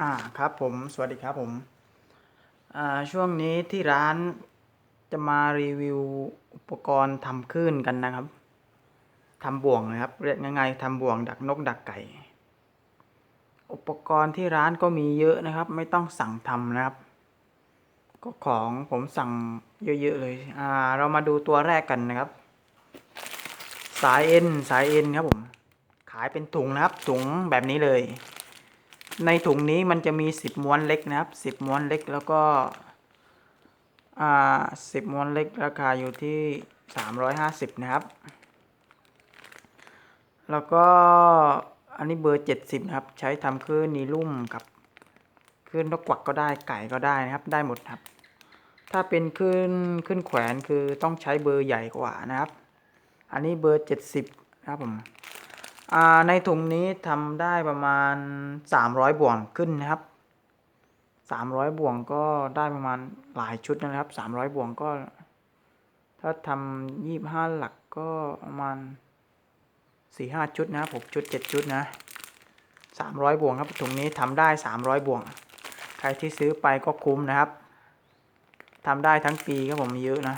อ่าครับผมสวัสดีครับผมอ่าช่วงนี้ที่ร้านจะมารีวิวอุปกรณ์ทำคลื่นกันนะครับทำบ่วงนะครับเรียกง่ายๆทำบ่วงดักนกดักไก่ อุปกรณ์ที่ร้านก็มีเยอะนะครับ ไม่ต้องสั่งทำนะครับ ก็ของผมสั่งเยอะๆเลยอ่าเรามาดูตัวแรกกันนะครับ สายเอ็นสายเอ็นครับผมขายเป็นถุงนะครับถุงแบบนี้เลย ในถุงนี้มันจะมีสิบม้วนเล็กนะครับสิบม้วนเล็กแล้วก็อ่าสิบม้วนเล็กราคาอยู่ที่สามร้อยห้าสิบนะครับ แล้วก็อันนี้เบอร์เจ็ดสิบนะครับ ใช้ทำคลื่นนีลุ่มกับคลื่นนกกวักก็ได้ไก่ก็ได้นะครับ ได้หมดครับ ถ้าเป็นคลื่นคลื่นแขวนคือต้องใช้เบอร์ใหญ่กว่านะครับ อันนี้เบอร์เจ็ดสิบนะครับผม ในถุงนี้ทำได้ประมาณ 300 บ่วงขึ้นนะครับ 300 บ่วงก็ได้ประมาณหลายชุดนะครับ 300 บ่วงก็ ถ้าทำยี่ห้าหลักก็ประมาณ4-5ชุดนะครับ6ชุด7ชุดนะ300บ่วงครับถุงนี้ทำได้300บ่วง ใครที่ซื้อไปก็คุ้มนะครับทำได้ทั้งปีครับผมเยอะนะ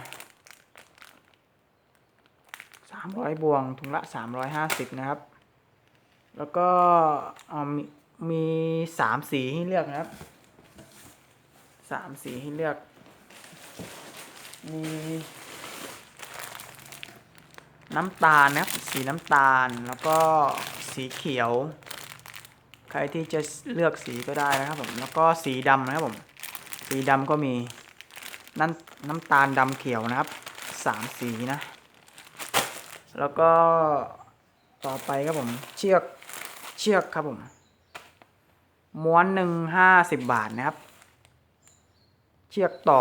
300บ่วงถุงละ350นะครับ แล้วก็มีมีสามสีให้เลือกนะครับสามสีให้เลือก มีน้ำตาลนะครับ สีน้ำตาลแล้วก็สีเขียว ใครที่จะเลือกสีก็ได้นะครับผมแล้วก็สีดำนะครับผมสีดำก็มีน้ำน้ำตาลดำเขียวนะครับสามสีนะ แล้วก็ต่อไปครับผมเชือก เชือกครับผม ม้วนหนึ่งห้าสิบบาทนะครับ เชือกต่อ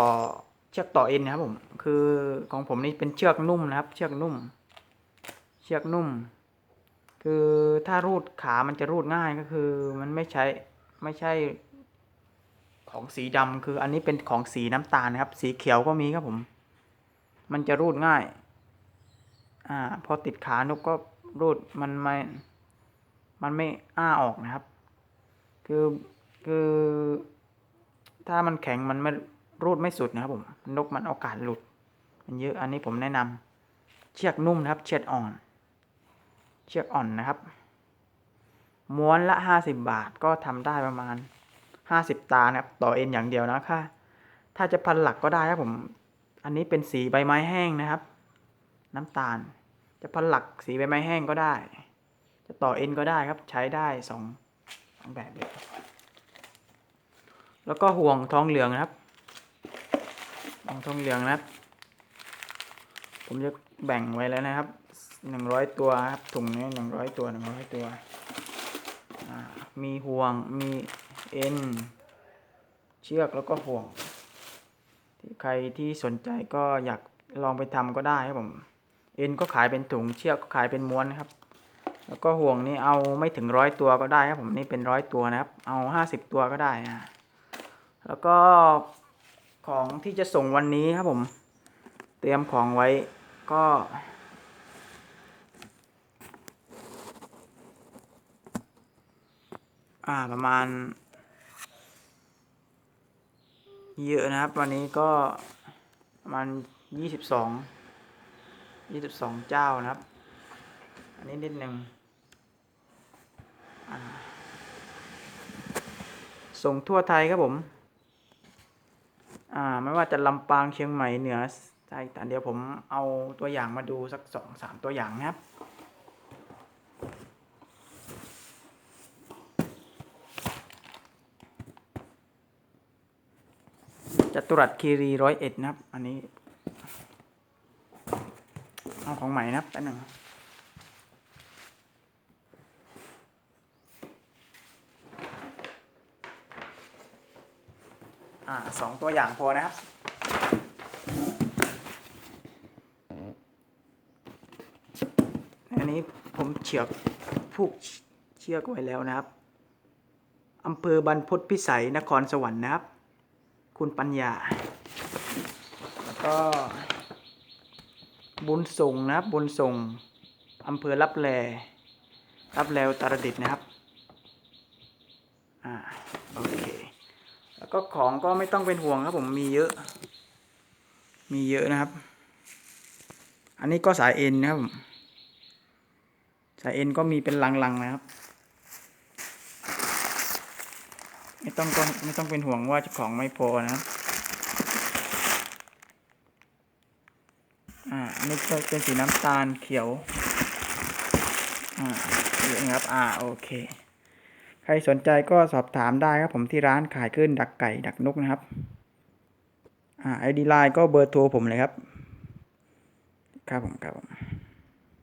เชือกต่อเอ็นนะครับผม คือของผมนี่เป็นเชือกนุ่มนะครับ เชือกนุ่ม เชือกนุ่ม คือถ้ารูดขามันจะรูดง่ายก็คือ มันไม่ใช้ไม่ใช่ของสีดำคืออันนี้เป็นของสีน้ำตาลนะครับ สีเขียวก็มีครับผม มันจะรูดง่าย อ่า พอติดขานกก็รูดมันไม่ มันไม่อ้าออกนะครับ คือคือ ถ้ามันแข็งมันไม่รูดไม่สุดนะครับผมนกมันโอกาสหลุด มันเยอะอันนี้ผมแนะนำเชือกนุ่มนะครับ เชือกอ่อน เชือกอ่อนนะครับ ม้วนละห้าสิบบาทก็ทำได้ประมาณห้าสิบตานะครับ ต่อเอ็นอย่างเดียวนะค่ะถ้าจะพันหลักก็ได้ครับผม อันนี้เป็นสีใบไม้แห้งนะครับ น้ำตาล จะพันหลักสีใบไม้แห้งก็ได้ จะต่อเอ็นก็ได้ครับใช้ได้สองสองแบบเลยแล้วก็ห่วงทองเหลืองนะครับห่วงทองเหลืองนะครับ ผมจะแบ่งไว้แล้วนะครับหนึ่งร้อยตัวครับถุงนี้หนึ่งร้อยตัวหนึ่งร้อยตัวมีห่วงมีเอ็นเชือกแล้วก็ห่วง ที่ใครที่สนใจก็อยากลองไปทำก็ได้ครับผม เอ็นก็ขายเป็นถุงเชือกก็ขายเป็นม้วนนะครับ แล้วก็ห่วงนี่เอาไม่ถึงร้อยตัวก็ได้ครับผมนี่เป็นร้อยตัวนะครับ เอาห้าสิบตัวก็ได้นะแล้วก็ของที่จะส่งวันนี้ครับผม เตรียมของไว้ก็อ่าประมาณ เยอะนะครับ วันนี้ก็ประมาณยี่สิบสองยี่สิบสองเจ้านะครับ อันนี้นิดหนึ่ง ส่งทั่วไทยครับผม อ่า ไม่ว่าจะลำปางเชียงใหม่เหนือใช่แต่เดี๋ยวผมเอาตัวอย่างมาดูสักสองสามตัวอย่างนะครับจตุรัสคีรีร้อยเอ็ดนะครับ อันนี้ เอาของใหม่นะครับแป๊บหนึง อ่าสองตัวอย่างพอนะครับ อันนี้ผมเชือกผูกเชือกไว้แล้วนะครับอำเภอบรรพตพิสัยนครสวรรค์นะครับ คุณปัญญา แล้วก็ บุญส่งนะครับ บุญส่งอำเภอรับแลรับแลอุตรดิตนะครับ อ่า โอเค แล้วก็ของก็ไม่ต้องเป็นห่วงครับผมมีเยอะ มีเยอะนะครับ อันนี้ก็สายเอ็นนะครับผมสายเอ็นก็มีเป็นลังๆนะครับ ไม่ต้องก็ไม่ต้องเป็นห่วงว่าจะของไม่พอนะครับอ่านนี้ก็เป็นสีน้ำตาลเขียวอ่าเยอะนะครับอ่าโอเค ใครสนใจก็สอบถามได้ครับผมที่ร้านขายขึ้นดักไก่ดักนกนะครับอ่าไอดีไลน์ก็เบอร์โทรผมเลยครับ ครับผมครับผม